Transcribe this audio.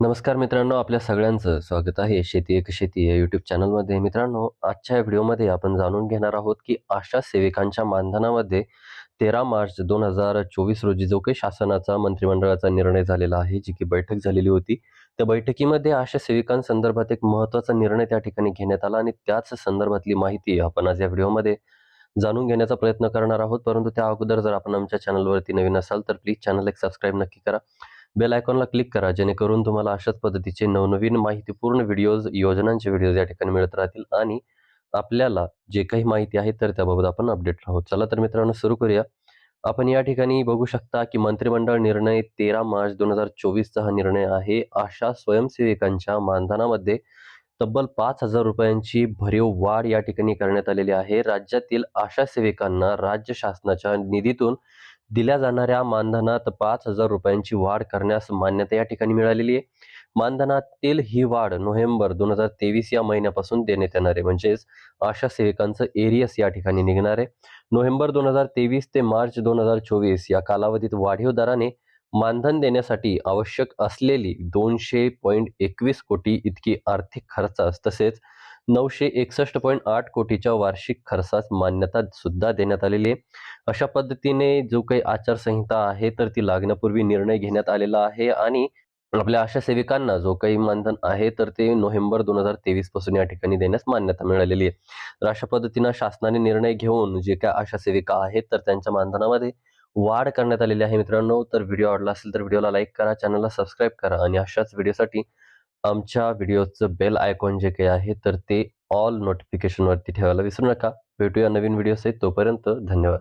नमस्कार मित्रांनो आपल्या सगळ्यांचं स्वागत आहे शेती एक शेती या युट्यूब चॅनलमध्ये मित्रांनो आजच्या व्हिडिओमध्ये आपण जाणून घेणार आहोत की आशा सेविकांच्या मानधनामध्ये तेरा मार्च दोन हजार चोवीस रोजी जो काही शासनाचा मंत्रिमंडळाचा निर्णय झालेला आहे जी की बैठक झालेली होती त्या बैठकीमध्ये आशा सेविकांसंदर्भात एक महत्त्वाचा निर्णय त्या ठिकाणी घेण्यात आला आणि त्याच संदर्भातली माहिती आपण आज या व्हिडिओमध्ये जाणून घेण्याचा प्रयत्न करणार आहोत. परंतु त्या अगोदर जर आपण आमच्या चॅनलवरती नवीन असाल तर प्लीज चॅनल एक सबस्क्राईब नक्की करा. बेल आयकॉनला क्लिक करा जेणेकरून तुम्हाला अशाच पद्धतीचे नवनवीन माहितीपूर्ण व्हिडिओज योजनांचे व्हिडिओज या ठिकाणी मिळत राहतील आणि आपल्याला जे काही माहिती आहे तर त्याबाबत आपण अपडेट राहू. चला तर मित्रांनो सुरू करूया. आपण या ठिकाणी बघू शकता की मंत्रिमंडळ निर्णय तेरा मार्च दोन हजार चोवीसचा हा निर्णय आहे. आशा स्वयंसेविकांच्या मानधनामध्ये तब्बल पाच हजार रुपयांची भरीव वाढ या ठिकाणी करण्यात आलेली आहे. राज्यातील आशा सेविकांना राज्य शासनाच्या निधीतून दिल्या जाणाऱ्या मानधनात पाच हजार रुपयांची वाढ करण्यास मान्यता या ठिकाणी मिळालेली आहे. मानधनातील ही वाढ नोव्हेंबर दोन हजार तेवीस या महिन्यापासून देण्यात येणार आहे. म्हणजेच आशा सेविकांचं एरियस या ठिकाणी निघणार आहे. नोव्हेंबर दोन हजार तेवीस ते मार्च दोन हजार चोवीस या कालावधीत वाढीव दराने मानधन देण्यासाठी आवश्यक असलेली दोनशे पॉईंट एकवीस कोटी इतकी आर्थिक खर्चास तसेच नऊशे एकसष्ट पॉईंट आठ कोटीच्या वार्षिक खर्चास मान्यता सुद्धा देण्यात आलेली आहे. अशा पद्धतीने जो काही आचारसंहिता आहे तर ती लागण्यापूर्वी निर्णय घेण्यात आलेला आहे आणि आपल्या आशा सेविकांना जो काही मानधन आहे तर ते नोव्हेंबर दोन हजार तेवीसपासून या ठिकाणी देण्यास मान्यता मिळालेली आहे. तर अशा पद्धतीनं शासनाने निर्णय घेऊन जे काय आशा सेविका आहेत तर त्यांच्या मानधनामध्ये वाढ करण्यात आलेली आहे मित्रांनो. तर व्हिडिओ आवडला असेल तर व्हिडिओला लाईक करा चॅनलला सबस्क्राईब करा आणि अशाच व्हिडिओसाठी आमच्या व्हिडिओचं बेल आयकॉन जे काही आहे तर ते ऑल नोटिफिकेशनवरती ठेवायला विसरू नका. भेटूया नवीन व्हिडिओ तोपर्यंत धन्यवाद.